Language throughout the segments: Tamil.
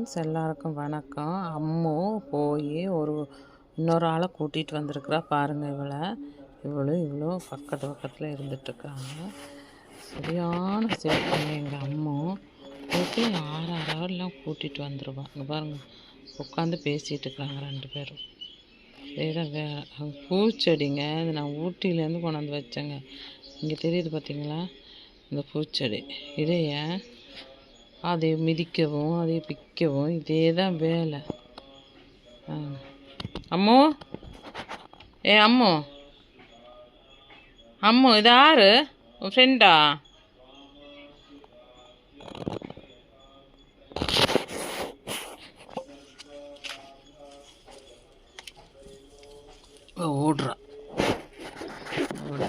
ஃப்ரெண்ட்ஸ் எல்லாருக்கும் வணக்கம். அம்மு போய் ஒரு இன்னொரு ஆளை கூட்டிகிட்டு வந்திருக்கிறா பாருங்கள் இவளை. இவ்வளோ இவ்வளோ பக்கத்து பக்கத்தில் இருந்துட்டுருக்காங்க. சரியான சேஃப்டி எங்கள் அம்மு. போட்டு ஆறு ஆறு ஹவர்லாம் கூட்டிகிட்டு வந்துடுவான் இங்கே பாருங்கள் உட்காந்து பேசிகிட்டு இருக்கிறாங்க ரெண்டு பேரும். இதேதான் பூச்செடிங்க. இது நான் ஊட்டியிலேருந்து கொண்டாந்து வச்சேங்க. இங்கே தெரியுது பார்த்தீங்களா இந்த பூச்செடி. இதே ஏன்? அதை மிதிக்கவும் அதை பிக்கவும். இதே தான் வேலை. அம்மு? ஏ அம்மு. அம்மு இது யாரு உன் ஃப்ரெண்டா ஓடுறா. ஓடு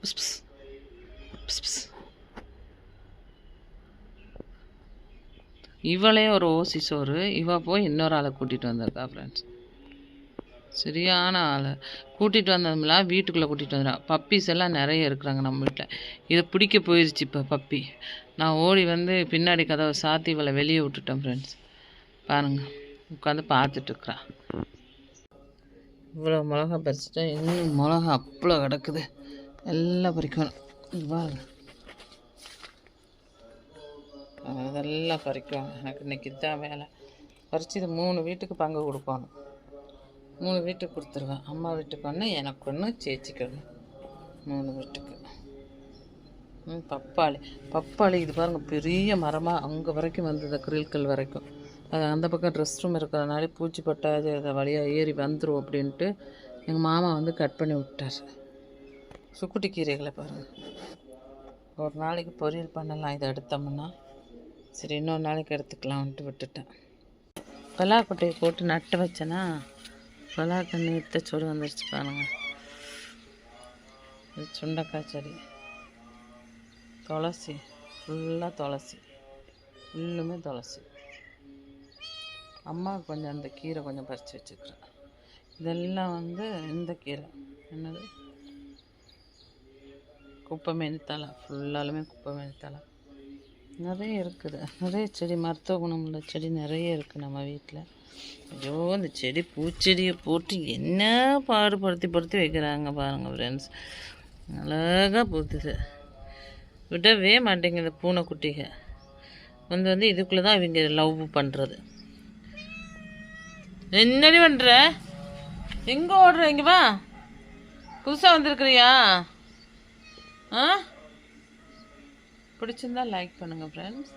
புஸ் புஸ். புஸ் புஸ். இவளே ஒரு ஓசி சோறு. இவ போய் இன்னொரு ஆளை கூட்டிகிட்டு வந்திருக்கா ஃப்ரெண்ட்ஸ் சரியான ஆள். கூட்டிகிட்டு வந்தோம்ல வீட்டுக்குள்ளே கூட்டிகிட்டு வந்துடா பப்பீஸ் எல்லாம் நிறைய இருக்கிறாங்க நம்ம வீட்டில் இதை பிடிக்க போயிடுச்சு இப்போ பப்பி நான் ஓடி வந்து பின்னாடி கதவை சாத்தி இவளை வெளியே விட்டுட்டேன் ஃப்ரெண்ட்ஸ் பாருங்கள் உட்காந்து பார்த்துட்ருக்குறான் இவ்வளோ மிளகா பறிச்சிட்டா இன்னும் மிளகா அவ்வளோ கிடக்குது. எல்லாம் பறிக்கணும். பாருங்கள் அதெல்லாம் பறிக்குவாங்க எனக்கு இன்னைக்கு இதுதான் வேலை. பறித்து இது மூணு வீட்டுக்கு பங்கு கொடுக்கணும். மூணு வீட்டுக்கு கொடுத்துருவேன். அம்மா வீட்டுக்கு ஒன்று எனக்கு ஒன்று சேச்சிக்கு ஒன்று மூணு வீட்டுக்கு. ம் பப்பாளி. பப்பாளி இது பாருங்கள் பெரிய மரமாக அங்கே வரைக்கும் வந்தது கிரில்கல் வரைக்கும். அது அந்த பக்கம் ட்ரெஸ் ரூம் இருக்கிறனாலே பூச்சி பட்டாது அதை வழியாக ஏறி வந்துடும் அப்படின்ட்டு எங்கள் மாமா வந்து கட் பண்ணி விட்டார். சுக்குட்டி கீரைகளை பாருங்கள் ஒரு நாளைக்கு பொரியல் பண்ணலாம். இதை எடுத்தோம்னா சரி இன்னொரு நாளைக்கு எடுத்துக்கலாம்ன்ட்டு விட்டுட்டேன். பலாக்கொட்டையை போட்டு நட்டு வச்சேன்னா பலாக்கை நீத்த சுடு வந்துருச்சு பாருங்க. இது சுண்டக்காய் செடி துளசி ஃபுல்லாக துளசி. ஃபுல்லுமே துளசி. அம்மா கொஞ்சம் அந்த கீரை கொஞ்சம் பறித்து வச்சுக்கிறேன். இதெல்லாம் வந்து இந்த கீரை. என்னது? குப்பை மேனித்தலை ஃபுல்லாலுமே குப்பை மேனித்தலை நிறைய இருக்குது. நிறைய செடி மருத்துவ குணமுள்ள செடி நிறைய இருக்குது நம்ம வீட்டில் ஐயோ இந்த செடி பூச்செடியை போட்டு என்ன பாடுபடுத்தி படுத்தி வைக்கிறாங்க பாருங்கள் ஃப்ரெண்ட்ஸ் அழகாக பூத்துது விடவே மாட்டேங்குது பூனைக்குட்டிக வந்து வந்து இதுக்குள்ளே தான் இவங்க லவ் பண்ணுறது என்னடி பண்ணுற எங்கே ஓடுற? இங்கே வா. புதுசாக வந்திருக்கிறியா? ஆ? பிடிச்சிருந்தா லைக் பண்ணுங்கள் ஃப்ரெண்ட்ஸ்